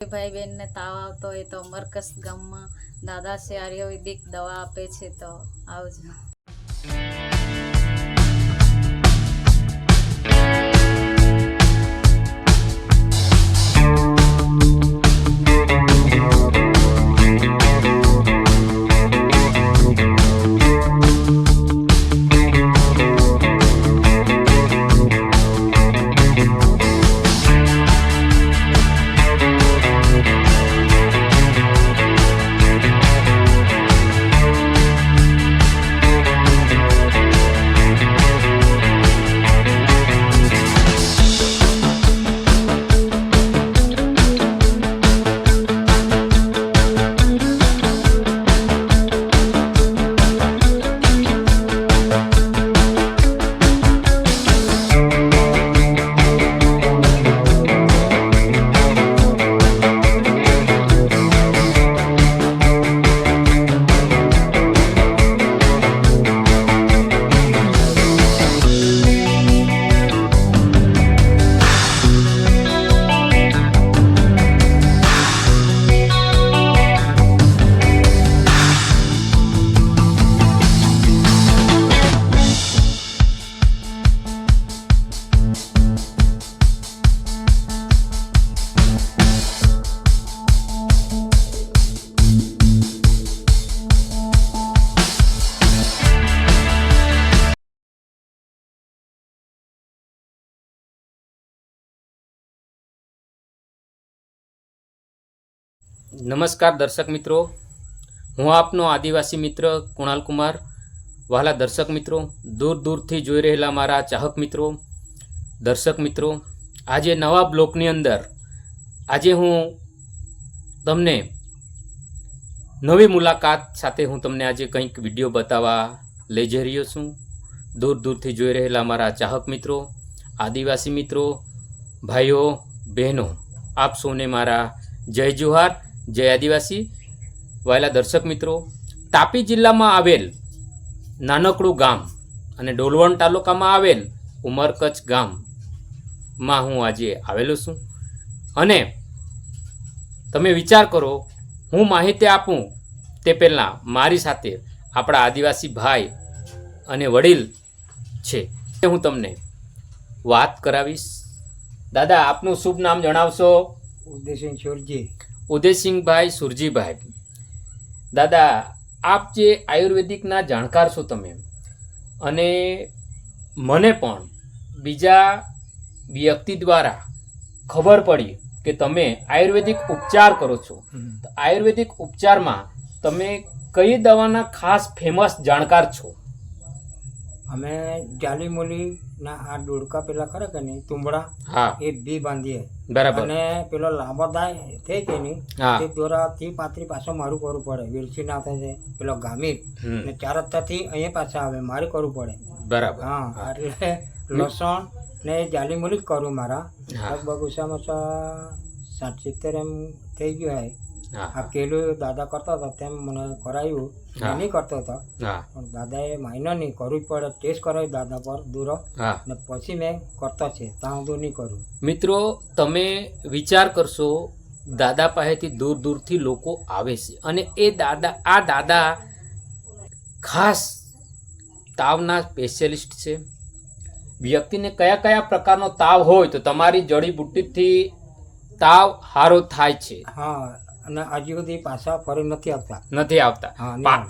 ભાઈ બહેનને તાવ આવતો હોય તો મરકસ ગામમાં દાદા છે આયુર્વેદિક દવા આપે છે તો આવજો. નમસ્કાર દર્શક મિત્રો. હું આપનો આદિવાસી મિત્ર કુણાલ કુમાર. વહાલા દર્શક મિત્રો, દૂર દૂરથી જોઈ રહેલા મારા ચાહક મિત્રો, દર્શક મિત્રો, આજે નવા બ્લોકની અંદર આજે હું તમને નવી મુલાકાત સાથે હું તમને આજે કંઈક વીડિયો બતાવવા લઈ જઈ રહ્યો છું. દૂર દૂરથી જોઈ રહેલા મારા ચાહક મિત્રો, આદિવાસી મિત્રો, ભાઈઓ, બહેનો, આપ સૌને મારા જય જુહાર. જય આદિવાસી. વહેલા દર્શક મિત્રો, તાપી જિલ્લામાં આવેલ નાનકડું ગામ અને ડોલવણ તાલુકામાં આવેલ ઉમરકચ્છ ગામમાં હું આજે આવેલો છું. અને તમે વિચાર કરો, હું માહિતી આપું તે પહેલાં મારી સાથે આપણા આદિવાસી ભાઈ અને વડીલ છે તે હું તમને વાત કરાવીશ. દાદા, આપનું શુભ નામ જણાવશો? ઉદયસિંહ ચોરજી ઉદયસિંહભાઈ સુરજીભાઈ. દાદા આપ જે આયુર્વેદિકના જાણકાર છો તમે અને મને પણ બીજા વ્યક્તિ દ્વારા ખબર પડી કે તમે આયુર્વેદિક ઉપચાર કરો છો. આયુર્વેદિક ઉપચારમાં તમે કઈ દવાના ખાસ ફેમસ જાણકાર છો? અમે જાલીમુલીના આ ડોડકા પેલા ખરે કે નહીં તુંબડા હા. એ બી બાંધીએ. બરાબર. અને પેલો લાંબો દાય થઈ કે નહીં તે દોરાથી પાતરી પાછો મારું કરવું પડે. વિરસી ના થાય છે પેલો ગામીર ને ચારથી અહીંયા પાછા આવે મારે કરવું પડે. બરાબર. હા એટલે લસણ ને જાલીમુલી જ કરું મારા. લગભગ ઓછામાં ઓછા સાઠ સિત્તેર એમ થઈ ગયું હોય. આ કેલું દાદા કરતા હતા તેમ મને કરાયું. નહીં કરતો હતો. પણ પણ દાદાએ માઇનર નહીં કરવું પડે ટેસ્ટ કરાયું દાદા પર દૂરો. ને પછી મેં કરતા છે ત્યાં સુધી નહીં કરું. મિત્રો તમે વિચાર કરશો દાદા પાસેથી દૂર દૂરથી લોકો આવે છે. અને એ દાદા આ દાદા ખાસ તાવના સ્પેશિયલિસ્ટ છે. વ્યક્તિને કયા કયા પ્રકારનો તાવ હોય તો તમારી જડીબુટ્ટીથી તાવ હારો થાય છે. હા અને હજી સુધી પાછા ફરી નથી આવતા. નથી આવતા.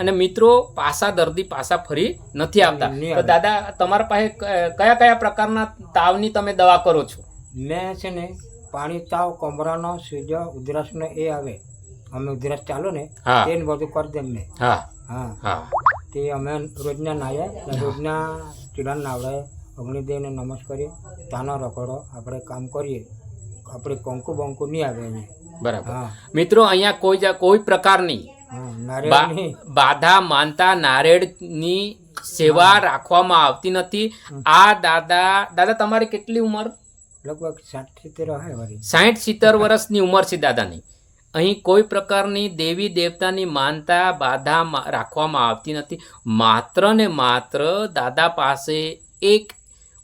અને મિત્રો પાસા દર્દી પાસા ફરી નથી આવતા. તો દાદા તમારા પાસે કયા કયા પ્રકારના તાવની તમે દવા કરો છો? મેં છે ને પાણી તાવ કમરાનો સૂજો ઉધરસનો એ આવે. અમે ઉધરસ ચાલો ને. તેને બધું કરી દે મેં હા. હા. તે અમે રોજના નાયા રોજના ચીડા નાવડે અગ્નિદેવને નમસ્કાર કરીએ તાનો રખડો આપણે કામ કરીએ. આપણે કોંકો બંકુ નહીં આવે એને. બરાબર. મિત્રો અહીંયા કોઈ કોઈ પ્રકારની બાધા માનતા નારેળની સેવા રાખવામાં આવતી નથી. આ દાદા દાદા તમારી કેટલી ઉંમર? લગભગ સાઠ સિત્તેર સાઠ સિત્તેર વર્ષની ઉંમર છે દાદાની. અહીં કોઈ પ્રકારની દેવી દેવતાની માનતા બાધા રાખવામાં આવતી નથી. માત્ર ને માત્ર દાદા પાસે એક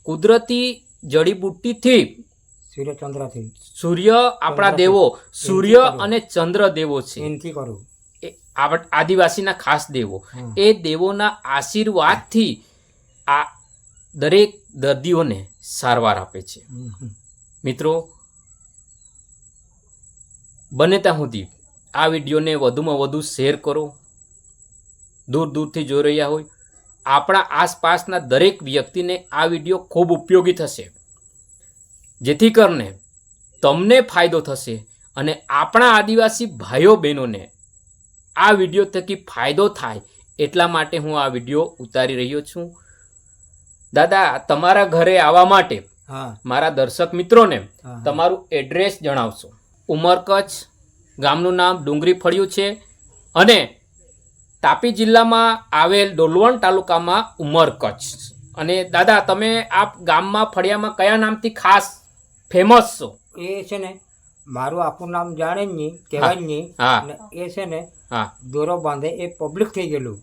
કુદરતી જડીબુટ્ટીથી સૂર્યચંદ્રથી. સૂર્ય આપણા દેવો સૂર્ય અને ચંદ્ર દેવો છે. એનથી કરું. આદિવાસીના ખાસ દેવો. એ દેવોના આશીર્વાદથી આ દરેક દર્દીઓને સારવાર આપે છે. મિત્રો બને ત્યાં સુધી આ વિડીયોને વધુમાં વધુ શેર કરો. દૂર દૂરથી જોઈ રહ્યા હોય. આપણા આસપાસના દરેક વ્યક્તિને આ વીડિયો ખૂબ ઉપયોગી થશે. જેથી કરીને તમને ફાયદો થશે અને આપણા આદિવાસી ભાઈઓ બહેનોને આ વીડિયો થકી ફાયદો થાય એટલા માટે હું આ વીડિયો ઉતારી રહ્યો છું. દાદા તમારા ઘરે આવવા માટે મારા દર્શક મિત્રોને તમારું એડ્રેસ જણાવશો. ઉમરકચ્છ ગામનું નામ ડુંગરી ફળિયું છે અને તાપી જિલ્લામાં આવેલ ડોલવણ તાલુકામાં ઉમરકચ્છ. અને દાદા તમે આ ગામમાં ફળિયામાં કયા નામથી ખાસ ફેમસ છો એ છે ને મારું આખું નામ જાણે જ નહીં કહેવાય જ નહીં હા. અને એ છે ને હા. દોરો બાંધે એ પબ્લિક થઈ ગયેલું.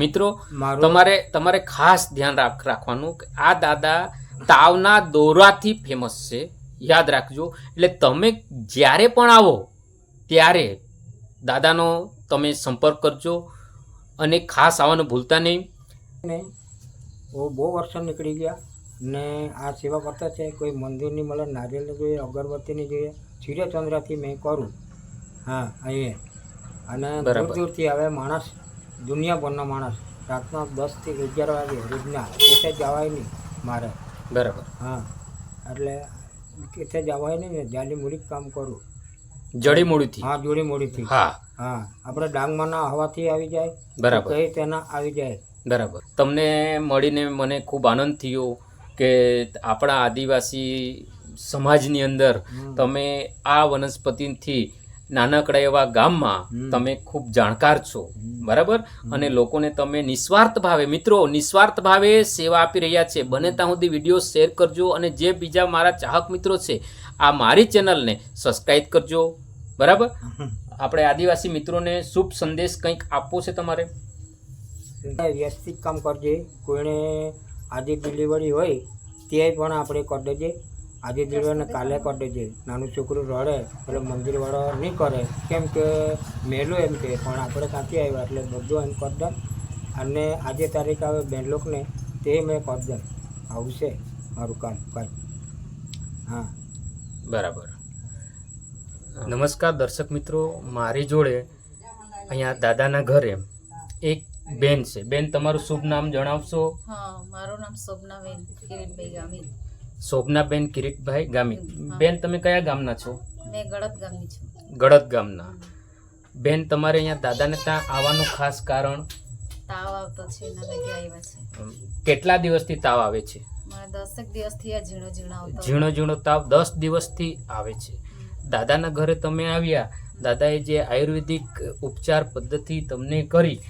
મિત્રો મારું તમારે તમારે ખાસ ધ્યાન રાખ રાખવાનું કે આ દાદા તાવના દોરાથી ફેમસ છે. યાદ રાખજો. એટલે તમે જ્યારે પણ આવો ત્યારે દાદાનો તમે સંપર્ક કરજો અને ખાસ આવવાનું ભૂલતા નહીં. ને બહુ બહુ વર્ષો નીકળી ગયા. ને આ સેવા કરતા છે કોઈ મંદિરની મળે નારિયેલની જોઈએ અગરબત્તીની જોઈએ સૂર્યચંદ્રથી મેં કરું. હા અહીંયા અને દૂર દૂરથી આવે માણસ દુનિયાભરનો માણસ. રાતના દસથી અગિયાર વાગે રોજના એટલે જવાય નહીં મારે. બરાબર. હા એટલે કેસે જવાય નહીં ને જાલી મૂડી કામ કરું. જડીમૂળીથી હા જોડી મૂડીથી હા. હા આપણે ડાંગમાંના હવાથી આવી જાય બરાબર. તેના આવી જાય. બરાબર. તમને મળીને મને ખૂબ આનંદ થયો કે આપણા આદિવાસી સમાજની અંદર તમે આ વનસ્પતિથી નાનકડા એવા ગામમાં તમે ખૂબ જાણકાર છો. બરાબર? અને લોકોને તમે નિસ્વાર્થ ભાવે મિત્રો નિસ્વાર્થ ભાવે સેવા આપી રહ્યા છે. બને ત્યાં સુધી વીડિયો શેર કરજો અને જે બીજા મારા ચાહક મિત્રો છે આ મારી ચેનલને સબસ્ક્રાઈબ કરજો. બરાબર? આપણે આદિવાસી મિત્રોને શુભ સંદેશ કંઈક આપવો છે તમારે? વ્યવસ્થિત કામ કરજે. કોઈને આજે ડિલિવરી હોય તે પણ આપણે કરી દેજે. આજે ડિલિવરી કાલે કરી દેજે. નાનું છોકરું રડે એટલે મંદિરવાળો નહીં કરે. કેમ કે મેલું એમ કે પણ આપણે ક્યાંથી આવ્યા? એટલે બધું એમ કરી દે. અને આજે તારીખ આવે બેન લોકને તે મેં કરી દે. આવું છે મારું કામ કાંઈ હા. બરાબર. નમસ્કાર દર્શક મિત્રો મારી જોડે અહીંયા દાદાના ઘરે એક બેન છે. બેન તમારું શુભ નામ જણાવશો? હા મારું નામ શોભનાબેન કિરીટભાઈ ગામી શોભનાબેન કિરીટભાઈ ગામિત. બેન તમે કયા ગામના છો? મેં ગળત ગામની છું. ગળત ગામના. બેન તમારે અહીંયા દાદાને ત્યાં આવવાનું ખાસ કારણ? તાવ આવતો છે એના લીધે આવ્યા છે કેટલા દિવસથી તાવ આવે છે? મને દસેક દિવસથી આ ઝીણો ઝીણો આવતો ઝીણો ઝીણો તાવ દસ દિવસથી આવે છે. દાદાના ઘરે તમે આવ્યા. દાદાએ જે આયુર્વેદિક ઉપચાર પદ્ધતિ તમને કરી.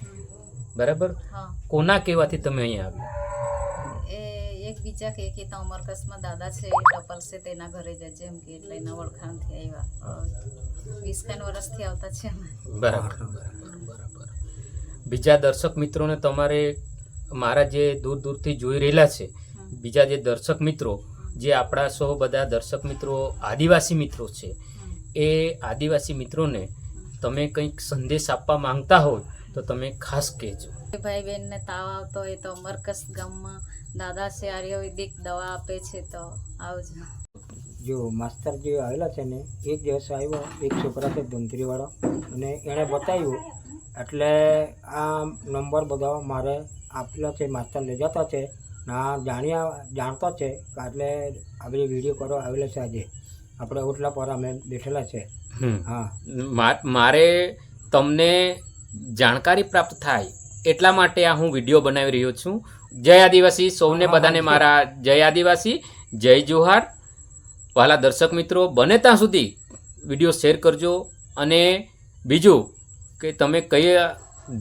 બરાબર? કોના કહેવાથી તમે અહીંયા આવ્યા? એ એક બીજા કે કે અમરકસમાં દાદા છે ટપલ છે તેના ઘરે જજે એમ કે એટલે એના ઓળખાણથી આવ્યા. વીસ ખાન વર્ષથી આવતા છે બરાબર બરાબર. બીજા દર્શક મિત્રોને તમારે મારા જે દૂર દૂરથી જોઈ રહેલા છે બીજા જે દર્શક મિત્રો જે આપણા સૌ બધા દર્શક મિત્રો આદિવાસી મિત્રો છે એ આદિવાસી મિત્રોને તમે કંઈક સંદેશ આપવા માંગતા હોય તો તમે ખાસ કહેજો. ભાઈ બહેનને તાવ આવતો હોય તો મરકસ ગામમાં દાદા છે આયુર્વેદિક દવા આપે છે તો આવજો. જો માસ્તર જે આવેલા છે ને એક દિવસ આવ્યો એક છોકરા છે ધંધરીવાળો અને એણે બતાવ્યું એટલે આ નંબર બધા મારે આપેલા છે માસ્તર લઈ જતા છે ના જાણ્યા જાણતો છે એટલે આપણે વીડિયો કરો આવેલો છે આજે. આપણે ઓટલા પર અમે બેઠેલા છે. હા. મા- મારે તમને જાણકારી પ્રાપ્ત થાય એટલા માટે આ હું વીડિયો બનાવી રહ્યો છું. જય આદિવાસી સૌને બધાને મારા જય આદિવાસી જય જોહાર. વહાલા દર્શક મિત્રો બને ત્યાં સુધી વીડિયો શેર કરજો અને બીજું કે તમે કયા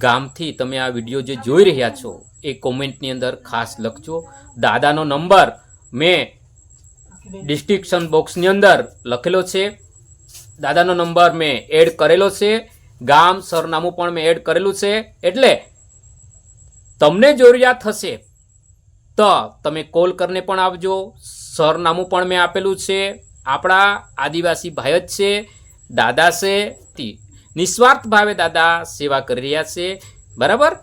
ગામથી તમે આ વીડિયો જે જોઈ રહ્યા છો એ કોમેન્ટની અંદર ખાસ લખજો. દાદાનો નંબર મેં ડિસ્ક્રિપ્શન બોક્સની અંદર લખેલો છે. દાદાનો નંબર મેં એડ કરેલો છે. ગામ સરનામું પણ મેં એડ કરેલું છે. એટલે તમને જરૂરિયાત હશે તો તમે કોલ કરીને પણ આવજો સરનામું પણ મેં આપેલું છે. આપણા આદિવાસી ભાઈ જ છે, દાદા છે, તે. નિસ્વાર્થ ભાવે દાદા સેવા કરી રહ્યા છે. બરાબર?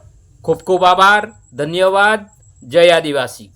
ખૂબ ખૂબ આભાર. ધન્યવાદ. જય આદિવાસી.